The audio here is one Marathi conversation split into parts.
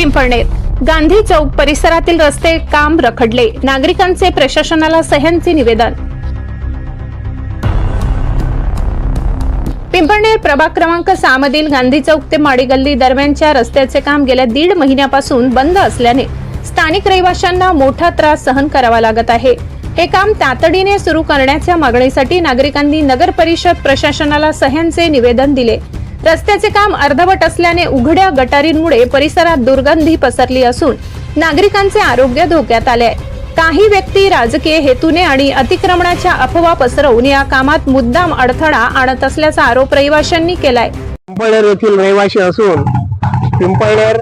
पिंपळनेर. गांधी चौक परिसरातील रस्ते काम रखडले. नागरिकांचे प्रशासनाला सह्यांचे निवेदन. पिंपळनेर प्रभाग क्रमांक सहा मधील गांधी चौक ते माडी गल्ली दरम्यानच्या रस्त्याचे काम गेल्या दीड महिन्यापासून बंद असल्याने स्थानिक रहिवाशांना मोठा त्रास सहन करावा लागत आहे. हे काम तातडीने सुरू करण्याच्या मागणीसाठी नागरिकांनी नगर परिषद प्रशासनाला सह्यांचे निवेदन दिले. रस्त्याचे काम अर्धवट असल्याने उघड्या गटारींमुळे परिसरात दुर्गंधी पसरली असून नागरिकांचे आरोग्य धोक्यात आले आहे काही व्यक्ती राजकीय हेतूने आणि अतिक्रमणाच्या अफवा पसरवून या कामात मुद्दाम अडथळा आणत असल्याचा आरोप रहिवाशांनी केलाय. पिंपळनेर येथील रहिवासी असून पिंपळनेर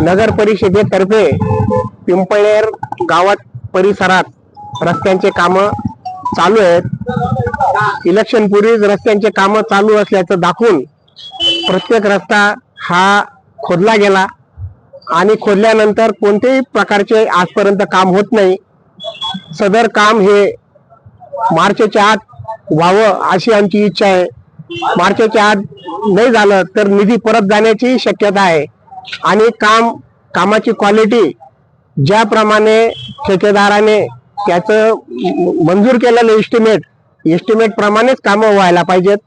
नगर परिषदेतर्फे पिंपळनेर गावात परिसरात रस्त्यांचे काम चालू आहेत. इलेक्शन पूर्वीच रस्त्यांचे काम चालू असल्याचं दाखवून प्रत्येक रस्ता हा खोदला गेला आणि खोदल्यानंतर कोणत्याही प्रकारचे आजपर्यंत काम होत नाही. सदर काम हे मार्चच्या आत व्हावं अशी आमची इच्छा आहे. मार्चच्या आत नाही झालं तर निधी परत जाण्याची शक्यता आहे. आणि काम कामाची क्वालिटी ज्याप्रमाणे ठेकेदाराने त्याचं मंजूर केलेलं एस्टिमेट एस्टिमेट प्रमाणेच कामं व्हायला पाहिजेत.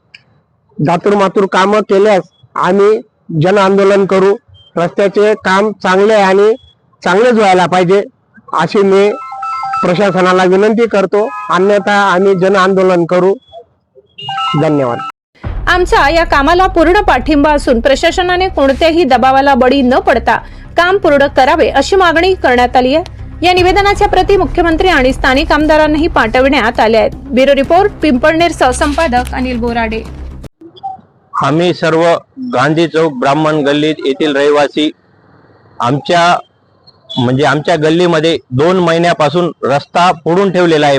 दातूर मातूर कामं केल्यास आम्ही जन आंदोलन करू. रस्त्याचे काम चांगले आणि चांगलेच व्हायला पाहिजे अशी मी प्रशासनाला विनंती करतो. अन्यथा आम्ही जन आंदोलन करू. धन्यवाद. आमचा या कामाला पूर्ण पाठिंबा असून प्रशासनाने कोणत्याही दबावाला बळी न पडता काम पूर्ण करावे अशी मागणी करण्यात आली आहे. या निवेदनाच्या प्रति मुख्यमंत्री आणि स्थानिक आमदारांनाही पाठवण्यात आल्या आहेत. ब्युरो रिपोर्ट पिंपळनेर सहसंपादक अनिल बोराडे. आम्ही सर्व गांधी चौक ब्राह्मण गल्लीत येथील रहिवासी आमच्या म्हणजे आमच्या गल्लीमध्ये दोन महिन्यापासून रस्ता फोडून ठेवलेला आहे.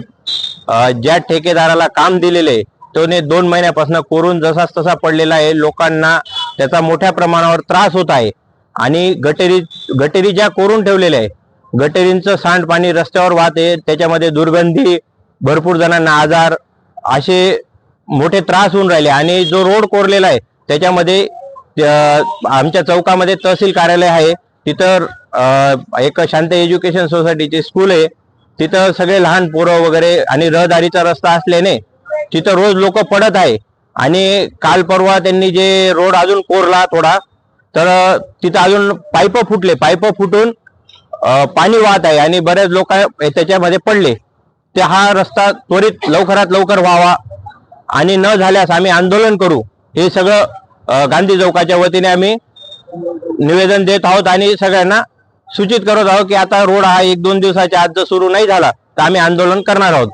ज्या ठेकेदाराला काम दिलेले आहे त्याने दोन महिन्यापासून कोरून जसाच तसा पडलेला आहे. लोकांना त्याचा मोठ्या प्रमाणावर त्रास होत आहे. आणि गटेरी गटेरी ज्या कोरून ठेवलेल्या आहे गटेरींचं सांडपाणी रस्त्यावर वाहते. त्याच्यामध्ये दुर्गंधी भरपूर जणांना आजार असे मोठे त्रास होऊन राहिले आणि जो रोड कोरलेला आहे त्याच्यामध्ये आमच्या चौकामध्ये तहसील कार्यालय आहे. तिथं एक शांत एज्युकेशन सोसायटीचे स्कूल आहे. तिथं सगळे लहान पोरं वगैरे आणि रहदारीचा रस्ता असल्याने तिथं रोज लोक पडत आहे. आणि काल परवा त्यांनी जे रोड अजून कोरला थोडा तर तिथं अजून पाईप फुटले. पाईप फुटून पाणी वाहत आहे आणि बरेच लोक त्याच्यामध्ये पडले. ते हा रस्ता त्वरित लवकरात लवकर व्हावा. आणि न झाल्यास आम्ही आंदोलन करू. हे सगळं गांधी चौकाच्या वतीने आम्ही निवेदन देत आहोत आणि सगळ्यांना सूचित करत आहोत की आता रोड हा एक दोन दिवसाच्या आत जर सुरू नाही झाला तर आम्ही आंदोलन करणार आहोत.